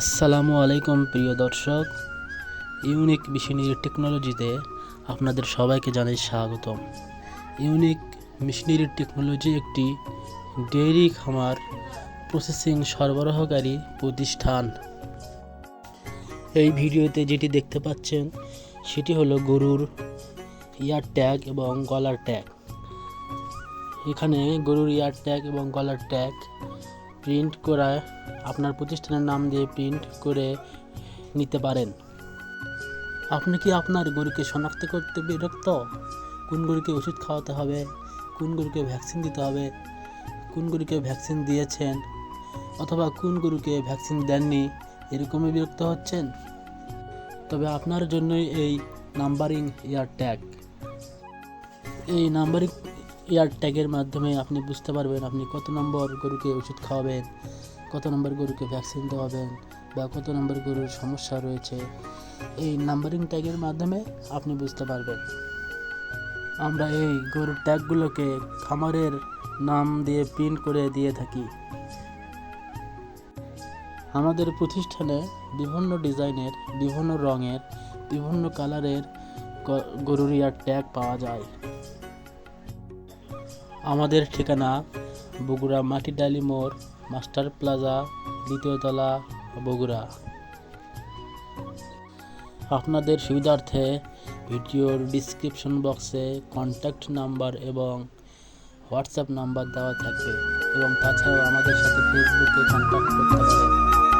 আসসালামু আলাইকুম, প্রিয় দর্শক। ইউনিক মেশিনারি টেকনোলজিতে আপনাদের সবাইকে জানাই স্বাগতম। ইউনিক মেশিনারি টেকনোলজি একটি ডেইরি খামার প্রসেসিং সরবরাহকারী প্রতিষ্ঠান। এই ভিডিওতে যেটি দেখতে পাচ্ছেন, সেটি হলো গরুর ইয়ার ট্যাগ এবং গলার ট্যাগ এখানে গরুর ইয়ার ট্যাগ এবং গলার ট্যাগ প্রিন্ট করা আপনার প্রতিষ্ঠানের নাম দিয়ে প্রিন্ট করে নিতে পারেন। আপনি কি আপনার গরুকে শনাক্ত করতে বিরক্ত? কোন গরুকে ওষুধ খাওয়াতে হবে? কোন গরুকে ভ্যাকসিন দিতে হবে? কোন গরুকে ভ্যাকসিন দিয়েছেন? অথবা কোন গরুকে ভ্যাকসিন দেননি? এরকমই বিরক্ত হচ্ছেন? তবে আপনার জন্যই এই নাম্বারিং এয়ার ট্যাগ এই নাম্বারিং এয়ার ট্যাগের মাধ্যমে আপনি বুঝতে পারবেন আপনি কত নম্বর গরুকে ওষুধ খাওয়াবেন, কত নম্বর গরুকে ভ্যাকসিন দেওয়াবেন বা কত নম্বর গরুর সমস্যা রয়েছে। এই নাম্বারিং ট্যাগের মাধ্যমে আপনি বুঝতে পারবেন। আমরা এই গরুর ট্যাগগুলোকে খামারের নাম দিয়ে প্রিন্ট করে দিয়ে থাকি। আমাদের প্রতিষ্ঠানে বিভিন্ন ডিজাইনের, বিভিন্ন রঙের, বিভিন্ন কালারের গরুর ইয়ার ট্যাগ পাওয়া যায়। আমাদের ঠিকানা বগুড়া মাটিডালি মোড়, মাস্টার প্লাজা, দ্বিতীয় তলা, বগুড়া। আপনাদের সুবিধার্থে ভিডিওর ডিসক্রিপশন বক্সে কন্ট্যাক্ট নাম্বার এবং হোয়াটসঅ্যাপ নাম্বার দেওয়া থাকবে এবং তাছাড়াও আমাদের সাথে ফেসবুকে কন্ট্যাক্ট করতে পারেন।